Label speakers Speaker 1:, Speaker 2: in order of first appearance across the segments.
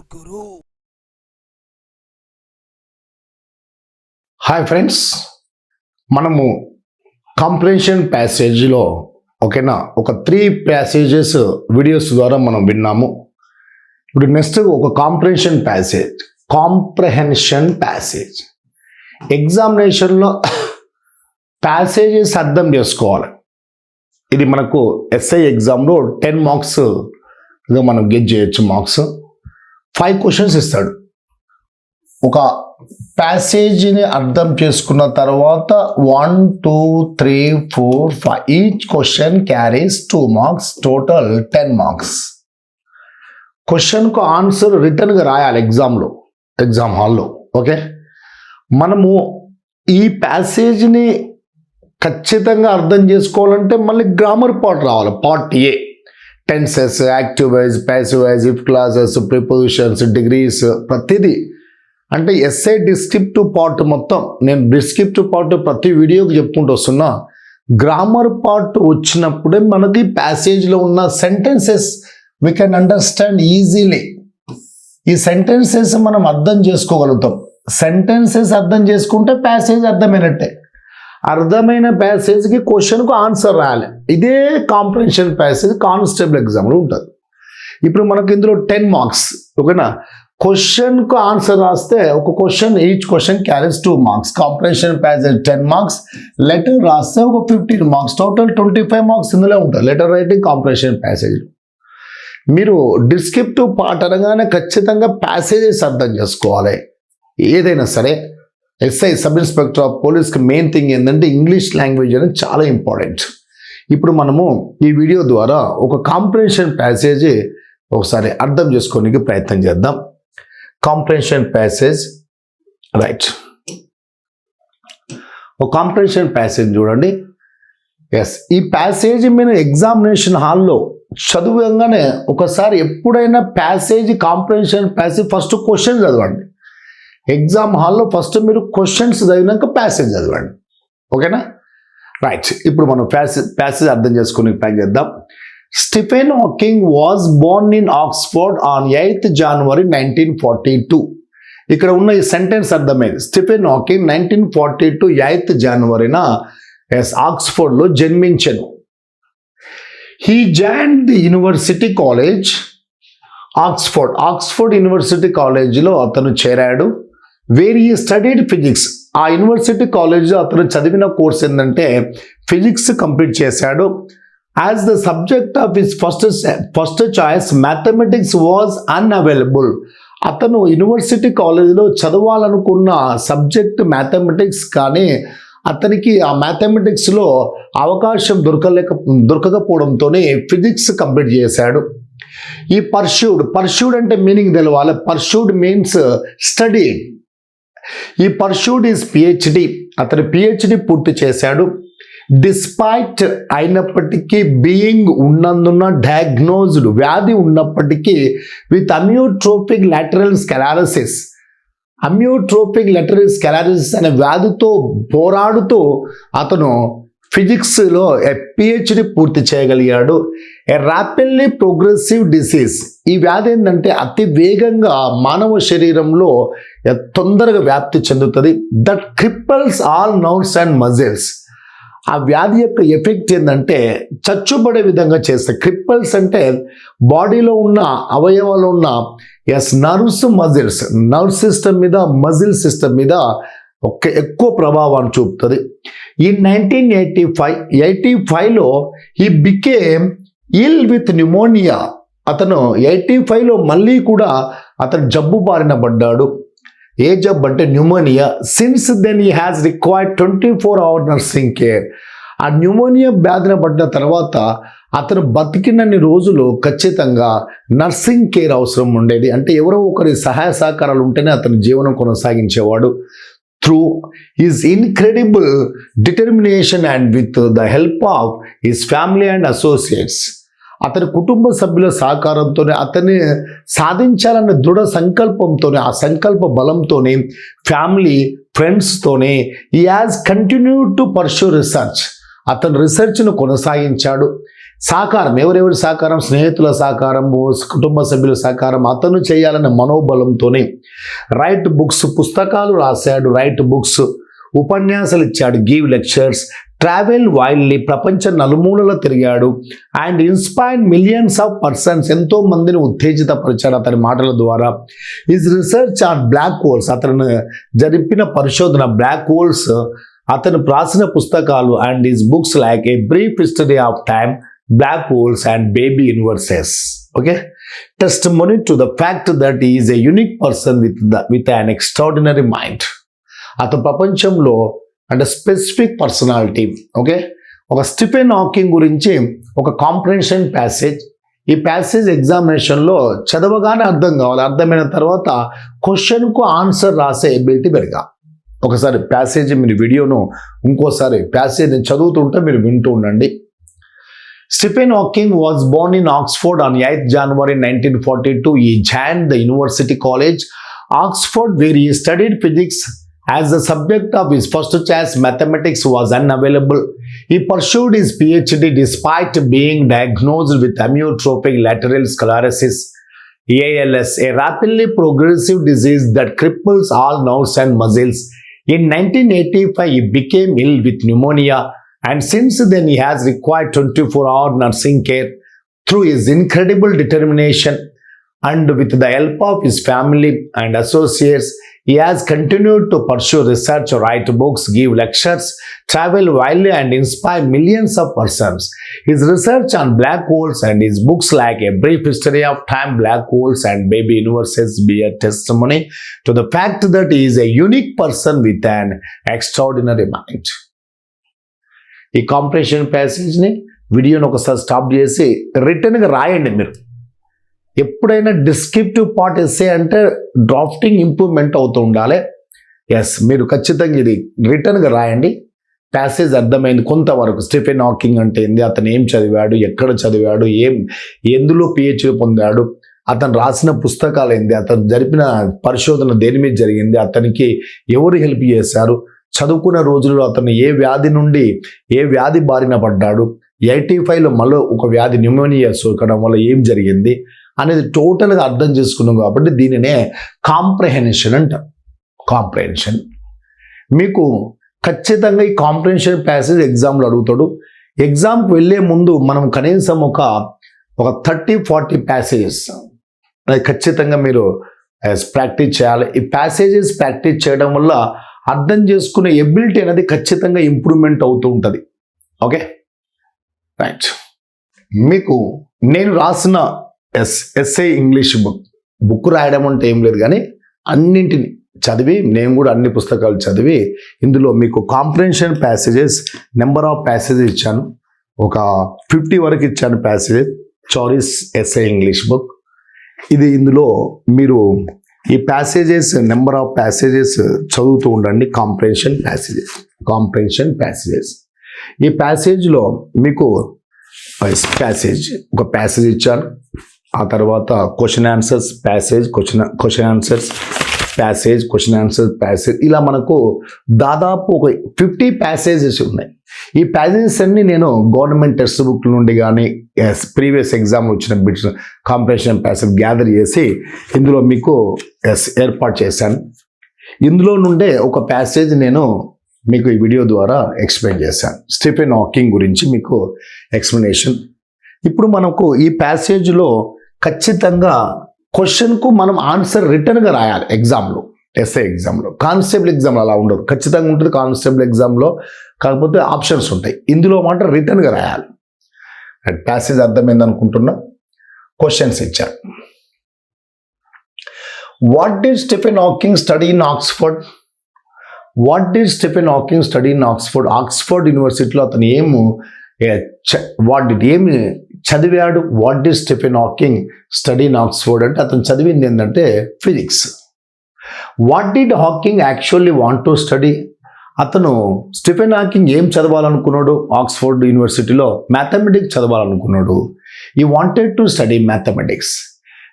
Speaker 1: Sadhguru
Speaker 2: hi friends మనము comprehension ప్యాసేజ్లో ఓకేనా ఒక త్రీ ప్యాసేజెస్ వీడియోస్ ద్వారా మనం విన్నాము. ఇప్పుడు నెక్స్ట్ ఒక కాంప్రెన్షన్ ప్యాసేజ్ కాంప్రహెన్షన్ ప్యాసేజ్ ఎగ్జామినేషన్లో ప్యాసేజెస్ అర్థం చేసుకోవాలి. ఇది మనకు ఎస్ఐ ఎగ్జామ్లో టెన్ మార్క్స్ మనం గెట్ చేయొచ్చు మార్క్స్ ఫైవ్ క్వశ్చన్స్ ఇస్తాడు. ఒక ప్యాసేజీని అర్థం చేసుకున్న తర్వాత one two three four five each question carries two marks total ten marks క్వశ్చన్కు answer రిటర్న్గా రాయాలి ఎగ్జామ్లో ఎగ్జామ్ హాల్లో ఓకే మనము ఈ ప్యాసేజ్ని ఖచ్చితంగా అర్థం చేసుకోవాలంటే మళ్ళీ గ్రామర్ పార్ట్ రావాలి part A tenses active voice passive voice if clauses prepositions degrees ప్రతిదీ. అంటే ఎస్ఐ డిస్క్రిప్టివ్ పార్ట్ మొత్తం. నేను డిస్క్రిప్టివ్ పార్ట్ ప్రతి వీడియోకి చెప్పుకుంటూ వస్తున్నా. గ్రామర్ పార్ట్ వచ్చినప్పుడే మనది ప్యాసేజ్లో ఉన్న sentences we can understand easily ఈ సెంటెన్సెస్ మనం అర్థం చేసుకోగలుగుతాం. సెంటెన్సెస్ అర్థం చేసుకుంటే ప్యాసేజ్ అర్థమైనట్టే. అర్థమైన ప్యాసేజ్కి క్వశ్చన్కు ఆన్సర్ రాయాలి ఇదే కాంప్రహెన్షన్ ప్యాసేజ్ కానిస్టేబుల్ ఎగ్జామ్లో ఉంటుంది. ఇప్పుడు మనకు ఇందులో టెన్ మార్క్స్ ఓకేనా? క్వశ్చన్కు ఆన్సర్ రాస్తే ఒక question each question carries two marks comprehension passage ten marks letter రాస్తే ఒక fifteen marks total twenty five marks ఇందులో ఉంటుంది లెటర్ రైటింగ్ కాంప్రహెన్షన్ ప్యాసేజ్ మీరు డిస్క్రిప్టివ్ పార్ట్ అనగానే ఖచ్చితంగా ప్యాసేజెస్ అర్థం చేసుకోవాలి. ఏదైనా సరే ఎస్ఐ సబ్ ఇన్స్పెక్టర్ ఆఫ్ పోలీస్కి మెయిన్ థింగ్ ఏంటంటే ఇంగ్లీష్ లాంగ్వేజ్ అనేది చాలా ఇంపార్టెంట్ ఇప్పుడు మనము ఈ వీడియో ద్వారా ఒక కాంప్రెన్షన్ ప్యాసేజ్ ఒకసారి అర్థం చేసుకోనికి ప్రయత్నం చేద్దాం. కాంప్రెన్షన్ ప్యాసేజ్ రైట్ ఒక కాంప్రెన్షన్ ప్యాసేజ్ చూడండి. ఎస్ ఈ ప్యాసేజ్ మీరు ఎగ్జామినేషన్ హాల్లో చదువుగానే ఒకసారి ఎప్పుడైనా passage comprehension passage first question చదవండి. ఎగ్జామ్ హాల్లో ఫస్ట్ మీరు క్వశ్చన్స్ చదివినాక ప్యాసేజ్ చదవండి. ఓకేనా రైట్ ఇప్పుడు మనం ప్యాసేజ్ ప్యాసేజ్ అర్థం చేసుకుని ట్రై చేద్దాం. Stephen Hawking was born in Oxford on eighth January nineteen forty two ఇక్కడ ఉన్న ఈ సెంటెన్స్ అర్థమైంది. Stephen Hawking nineteen forty two eighth జనవరిన yes ఆక్స్ఫోర్డ్లో జన్మించను. He join the university college Oxford Oxford university కాలేజీలో అతను చేరాడు. వేర్ ఈ స్టడీడ్ ఫిజిక్స్ ఆ university కాలేజ్లో అతను చదివిన కోర్స్ ఏంటంటే ఫిజిక్స్ కంప్లీట్ చేశాడు. As the subject of his first first choice mathematics was unavailable అతను యూనివర్సిటీ కాలేజీలో చదవాలనుకున్న సబ్జెక్ట్ మ్యాథమెటిక్స్ కానీ అతనికి ఆ మ్యాథమెటిక్స్లో అవకాశం దొరకలేక దొరకకపోవడంతోనే ఫిజిక్స్ కంప్లీట్ చేశాడు. ఈ పర్ష్యూడ్ పర్ష్యూడ్ అంటే మీనింగ్ తెలవాలి. Pursued means study he pursued his PhD అతను పిహెచ్డి పూర్తి చేశాడు. డిస్పైట్ అయినప్పటికీ బీయింగ్ ఉన్నందున డయాగ్నోజ్డ్ వ్యాధి ఉన్నప్పటికీ with amyotrophic lateral sclerosis amyotrophic lateral sclerosis అనే వ్యాధితో పోరాడుతూ అతను ఫిజిక్స్లో పిహెచ్డి పూర్తి చేయగలిగాడు. ఏ ర్యాపిడ్లీ ప్రోగ్రెసివ్ డిసీజ్ ఈ వ్యాధి ఏంటంటే అతి వేగంగా మానవ శరీరంలో తొందరగా వ్యాప్తి చెందుతుంది. That cripples all nouns and muscles ఆ వ్యాధి యొక్క ఎఫెక్ట్ ఏంటంటే చచ్చుబడే విధంగా చేస్తాయి క్రిప్పల్స్ అంటే బాడీలో ఉన్న అవయవాలు ఉన్న ఎస్ నర్వ్స్ మజిల్స్ నర్వ్ సిస్టమ్ మీద మజిల్ సిస్టమ్ మీద ఒక ఎక్కువ ప్రభావాన్ని చూపుతుంది. ఈ నైన్టీన్ ఎయిటీ ఫైవ్ ఎయిటీ ఫైవ్లో he became ill with pneumonia అతను ఎయిటీ ఫైవ్లో మళ్ళీ కూడా అతను జబ్బు బారిన పడ్డాడు. ఏ జబ్ అంటే pneumonia since then he has required twenty four hour nursing care ఆ న్యూమోనియా వ్యాధిన పడ్డ తర్వాత అతను బతికినన్ని రోజులు ఖచ్చితంగా నర్సింగ్ కేర్ అవసరం ఉండేది. అంటే ఎవరో ఒకరి సహాయ సహకారాలు ఉంటేనే అతను జీవనం కొనసాగించేవాడు. Through his incredible determination and with the help of his family and associates అతని కుటుంబ సభ్యుల సహకారంతోనే అతన్ని సాధించాలన్న దృఢ సంకల్పంతోనే ఆ సంకల్ప బలంతోనే family ఫ్రెండ్స్తోనే he has continue to pursue research అతను రీసెర్చ్ను కొనసాగించాడు. సహకారం ఎవరెవరి సహకారం? స్నేహితుల సహకారం కుటుంబ సభ్యుల సహకారం అతను చేయాలనే మనోబలంతోనే. రైట్ బుక్స్ పుస్తకాలు రాశాడు రైట్ బుక్స్ ఉపన్యాసాలు ఇచ్చాడు గివ్ లెక్చర్స్ ట్రావెల్ వైల్డ్లీ ప్రపంచ నలుమూలల తిరిగాడు. And inspired millions of persons ఎంతో మందిని ఉత్తేజితపరిచాడు అతని మాటల ద్వారా. His research on black holes అతను జరిపిన పరిశోధన బ్లాక్ హోల్స్ అతను రాసిన పుస్తకాలు and his books like a brief history of time black holes and baby universes. Okay? Testimony to the fact that is a unique person with the with an extraordinary mind. అతను ప్రపంచంలో అంటే specific personality. Okay? ఒక Stephen Hawking గురించి ఒక comprehension passage. ఈ passage ఎగ్జామినేషన్లో చదవగానే అర్థం కావాలి. అర్థమైన తర్వాత క్వశ్చన్కు ఆన్సర్ రాసే ఎబిలిటీ పెరగా ఒకసారి ప్యాసేజ్ మీరు వీడియోను ఇంకోసారి ప్యాసేజ్ చదువుతుంటే మీరు వింటూ ఉండండి. Stephen Hawking was born in Oxford on eighth January nineteen forty two. He join the university college Oxford where he studied physics as the subject of his first choice mathematics was unavailable he pursued his phd despite being diagnosed with amyotrophic lateral sclerosis ALS, a rapidly progressive disease that cripples all nerves and muscles. In 1985, he became ill with pneumonia, and since then, he has required 24 hour nursing care. Through his incredible determination and with the help of his family and associates, he has continued to pursue research, write books, give lectures, travel widely, and inspire millions of persons. His research on black holes and his books like A Brief History of Time, Black Holes, and Baby Universes be a testimony to the fact that he is a unique person with an extraordinary mind. ఈ comprehension ప్యాసేజ్ని వీడియోని ఒకసారి stop చేసి రిటర్న్గా రాయండి మీరు ఎప్పుడైనా descriptive part SA అంటే డ్రాఫ్టింగ్ ఇంప్రూవ్మెంట్ అవుతూ ఉండాలి. ఎస్ మీరు ఖచ్చితంగా ఇది రిటర్న్గా రాయండి. ప్యాసేజ్ అర్థమైంది కొంతవరకు. స్టిఫెన్ హాకింగ్ అంటే ఏంది? అతను ఏం చదివాడు? ఎక్కడ చదివాడు? ఏం ఎందులో పిహెచ్డి పొందాడు? అతను రాసిన పుస్తకాలు ఏంది? అతను జరిపిన పరిశోధన దేని మీద జరిగింది? అతనికి ఎవరు హెల్ప్ చేశారు? చదువుకున్న రోజుల్లో అతను ఏ వ్యాధి నుండి ఏ వ్యాధి బారిన పడ్డాడు? ఎయిటీ ఫైవ్లో మళ్ళీ ఒక వ్యాధి న్యూమోనియా సోకడం వల్ల ఏం జరిగింది? అనేది టోటల్గా అర్థం చేసుకున్నాం కాబట్టి దీనినే కాంప్రహెన్షన్ అంటారు. కాంప్రహెన్షన్ మీకు ఖచ్చితంగా ఈ కాంప్రహెన్షన్ ప్యాసేజ్ ఎగ్జామ్లో అడుగుతాడు. ఎగ్జామ్కి వెళ్ళే ముందు మనం కనీసం ఒక ఒక థర్టీ ఫార్టీ ప్యాసేజెస్ అది ఖచ్చితంగా మీరు eh, ప్రాక్టీస్ చేయాలి. ఈ ప్యాసేజెస్ ప్రాక్టీస్ చేయడం వల్ల అర్థం చేసుకునే ఎబిలిటీ అనేది ఖచ్చితంగా ఇంప్రూవ్మెంట్ అవుతూ ఉంటుంది. ఓకే రైట్ మీకు నేను రాసిన S SA English book book రాయడం అంటే ఏం లేదు కానీ అన్నింటిని చదివి నేను కూడా అన్ని పుస్తకాలు చదివి ఇందులో మీకు comprehension passages number of passages ఇచ్చాను. ఒక ఫిఫ్టీ వరకు ఇచ్చాను ప్యాసేజెస్ చారీస్ ఎస్ఏ ఇంగ్లీష్ బుక్ ఇది ఇందులో మీరు ఈ ప్యాసేజెస్ నెంబర్ ఆఫ్ ప్యాసేజెస్ చదువుతూ ఉండండి. కాంప్రెన్షన్ ప్యాసేజెస్ కాంప్రెన్షన్ ప్యాసేజెస్ ఈ ప్యాసేజ్లో మీకు ప్యాసేజ్ ఒక ప్యాసేజ్ ఇచ్చాను. ఆ తర్వాత question answers passage question question answers passage question answers passage ఇలా మనకు దాదాపు ఒక ఫిఫ్టీ ప్యాసేజెస్ ఉన్నాయి. ఈ ప్యాసేజెస్ అన్నీ నేను గవర్నమెంట్ టెక్స్ట్ బుక్ నుండి కానీ ప్రీవియస్ ఎగ్జామ్ వచ్చిన బిట్స్ కాంపిటీషన్ ప్యాసేజ్ గ్యాదర్ చేసి ఇందులో మీకు ఎస్ ఏర్పాటు చేశాను. ఇందులో నుండే ఒక ప్యాసేజ్ నేను మీకు ఈ వీడియో ద్వారా ఎక్స్ప్లెయిన్ చేశాను. స్టీఫెన్ హాకింగ్ గురించి మీకు ఎక్స్ప్లెనేషన్ ఇప్పుడు మనకు ఈ ప్యాసేజ్లో ఖచ్చితంగా క్వశ్చన్కు మనం ఆన్సర్ రిటర్న్గా రాయాలి ఎగ్జామ్లో ఎస్ఏ ఎగ్జామ్లో. కానిస్టేబుల్ ఎగ్జామ్లో అలా ఉండదు. ఖచ్చితంగా ఉంటుంది కానిస్టేబుల్ ఎగ్జామ్లో కాకపోతే ఆప్షన్స్ ఉంటాయి. ఇందులో మాట రిటర్న్గా రాయాలి. ప్యాసేజ్ అర్థమైంది అనుకుంటున్నా? క్వశ్చన్స్ ఇచ్చారు. What did Stephen Hawking study in Oxford what did Stephen Hawking study in Oxford Oxford యూనివర్సిటీలో అతను ఏము వాట్ డి ఏమి చదివాడు what did Stephen Hawking study in Oxford అంటే అతను చదివింది ఏంటంటే physics what did Hawking actually want to study అతను స్టిఫెన్ హాకింగ్ ఏం చదవాలనుకున్నాడు? ఆక్స్ఫోర్డ్ యూనివర్సిటీలో mathematics చదవాలనుకున్నాడు. He wanted to study mathematics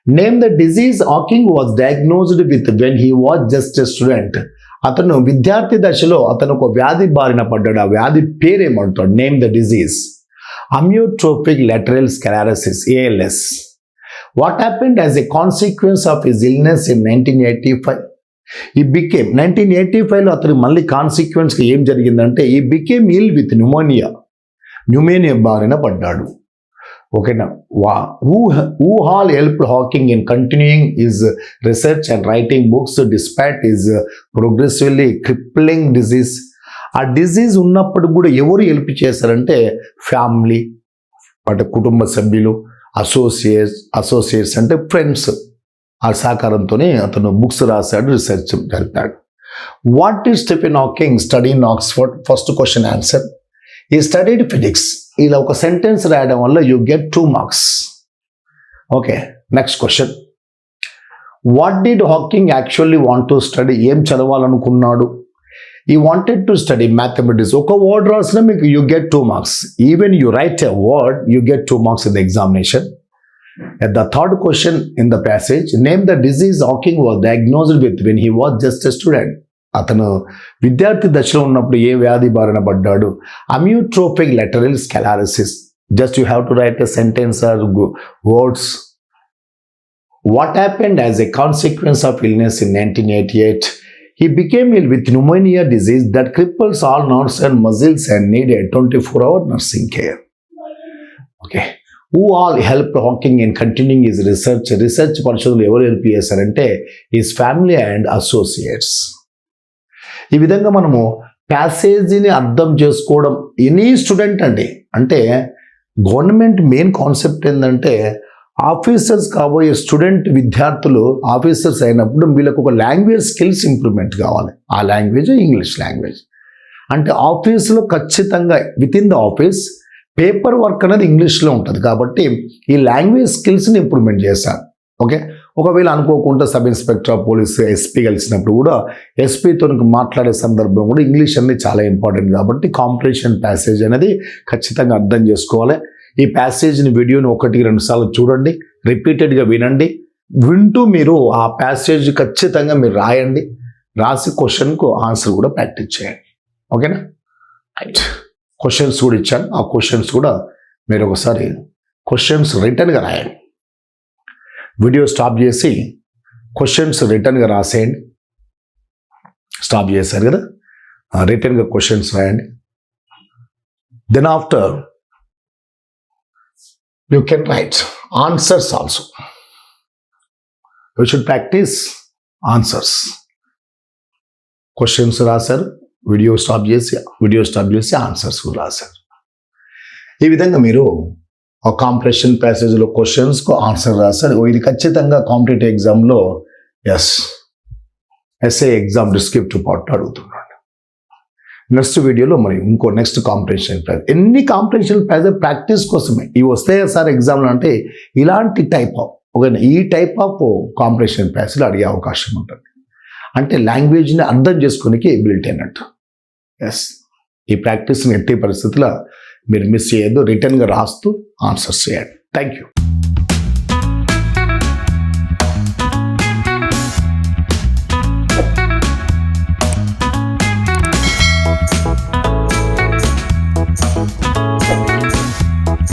Speaker 2: name the disease Hawking was diagnosed with when he was just a student అతను విద్యార్థి దశలో అతను ఒక వ్యాధి బారిన పడ్డాడు. ఆ వ్యాధి పేరేమంటాడు name the disease amyotrophic lateral sclerosis, ALS. What happened as a consequence of his illness in 1985? ఈ బికేమ్ నైన్టీన్ ఎయిటీ ఫైవ్లో అతను మళ్ళీ కాన్సిక్వెన్స్గా ఏం జరిగిందంటే he became ill with pneumonia pneumonia బారిన పడ్డాడు ఓకేనా వా who all help Hawking in continuing his research and writing books despite his progressively crippling disease ఆ డిసీజ్ ఉన్నప్పుడు కూడా ఎవరు హెల్ప్ చేశారంటే ఫ్యామిలీ అంటే కుటుంబ సభ్యులు అసోసియేట్స్ అసోసియేట్స్ అంటే ఫ్రెండ్స్ ఆ సహకారంతోనే అతను బుక్స్ రాశాడు research జరిపాడు. What is Stephen Hawking study in Oxford first question answer he studied physics ఇలా ఒక సెంటెన్స్ రాయడం వల్ల you get two marks okay next question what did Hawking actually want to study ఏం చదవాలనుకున్నాడు? He wanted to study mathematics ఒక word రాసినా మీకు you get two marks even you write a word you get two marks in the examination At the third question in the passage, name the disease Hawking was diagnosed with when he was just a student. అతను విద్యార్థి దశలో ఉన్నప్పుడు ఏ వ్యాధి బారిన పడ్డాడు? Amyotrophic lateral sclerosis just you have to write a sentence or words what happened as a consequence of illness in nineteen eighty eight He became ill with pneumonia disease that cripples all nerves and muscles and needed 24 hour nursing care. Okay. Who all help Hawking in continuing his research research పరిశోధనలు ఎవరు help చేశారంటే his family and associates ఈ విధంగా మనము ప్యాసేజీని అర్థం చేసుకోవడం any student అండి అంటే గవర్నమెంట్ మెయిన్ కాన్సెప్ట్ ఏంటంటే ఆఫీసర్స్ కాబోయే స్టూడెంట్ విద్యార్థులు ఆఫీసర్స్ అయినప్పుడు వీళ్ళకు ఒక లాంగ్వేజ్ స్కిల్స్ ఇంప్రూవ్మెంట్ కావాలి. ఆ లాంగ్వేజ్ ఇంగ్లీష్ లాంగ్వేజ్. అంటే ఆఫీస్లో ఖచ్చితంగా with in the office paper work అనేది ఇంగ్లీష్లో ఉంటుంది కాబట్టి ఈ లాంగ్వేజ్ స్కిల్స్ని ఇంప్రూవ్మెంట్ చేశారు. ఓకే? ఒకవేళ అనుకోకుండా sub inspector of police SP కలిసినప్పుడు కూడా ఎస్పీతో మాట్లాడే సందర్భం కూడా ఇంగ్లీష్ అనేది చాలా ఇంపార్టెంట్ కాబట్టి కాంపిటీషన్ ప్యాసేజ్ అనేది ఖచ్చితంగా అర్థం చేసుకోవాలి. ఈ ప్యాసేజ్ని వీడియోని ఒకటి రెండు సార్లు చూడండి రిపీటెడ్గా వినండి. వింటూ మీరు ఆ ప్యాసేజ్ ఖచ్చితంగా మీరు రాయండి. రాసి క్వశ్చన్కు ఆన్సర్ కూడా ప్రాక్టీస్ చేయండి. ఓకేనా రైట్ క్వశ్చన్స్ కూడా ఇచ్చాను. ఆ క్వశ్చన్స్ కూడా మీరు ఒకసారి క్వశ్చన్స్ రిటర్న్గా రాయండి. వీడియో స్టాప్ చేసి క్వశ్చన్స్ రిటర్న్గా రాసేయండి. స్టాప్ చేశారు కదా? రిటర్న్గా క్వశ్చన్స్ రాయండి. Then after you can write answers also you should practise answers questions రాశారు వీడియో స్టాప్ చేసి వీడియో స్టాప్ చేసి ఆన్సర్స్ రాశారు. ఈ విధంగా మీరు ఆ కాంపిటీషన్ ప్యాసేజ్లో క్వశ్చన్స్కు ఆన్సర్ రాశారు. ఓ ఇది ఖచ్చితంగా కాంపిటేటివ్ ఎగ్జామ్లో S SA exam descriptive part అడుగుతున్నాడు. నెక్స్ట్ వీడియోలో మరి ఇంకో నెక్స్ట్ కాంపిటీషన్ ప్రైజ్ ఎన్ని కాంపిటీషన్ ప్రైజ్ ప్రాక్టీస్ కోసమే? ఇవి వస్తాయా సార్ ఎగ్జామ్లు అంటే ఇలాంటి టైప్ ఆఫ్ ఓకే ఈ టైప్ ఆఫ్ కాంపిటీషన్ ప్రైజ్లు అడిగే అవకాశం ఉంటుంది. అంటే లాంగ్వేజ్ని అర్థం చేసుకోనికి ఎబిలిటీ అన్నట్టు. ఎస్ ఈ ప్రాక్టీస్ని ఎట్టి పరిస్థితుల్లో మీరు మిస్ చేయొద్దు. రిటర్న్గా రాస్తూ ఆన్సర్స్ చేయండి. Thank you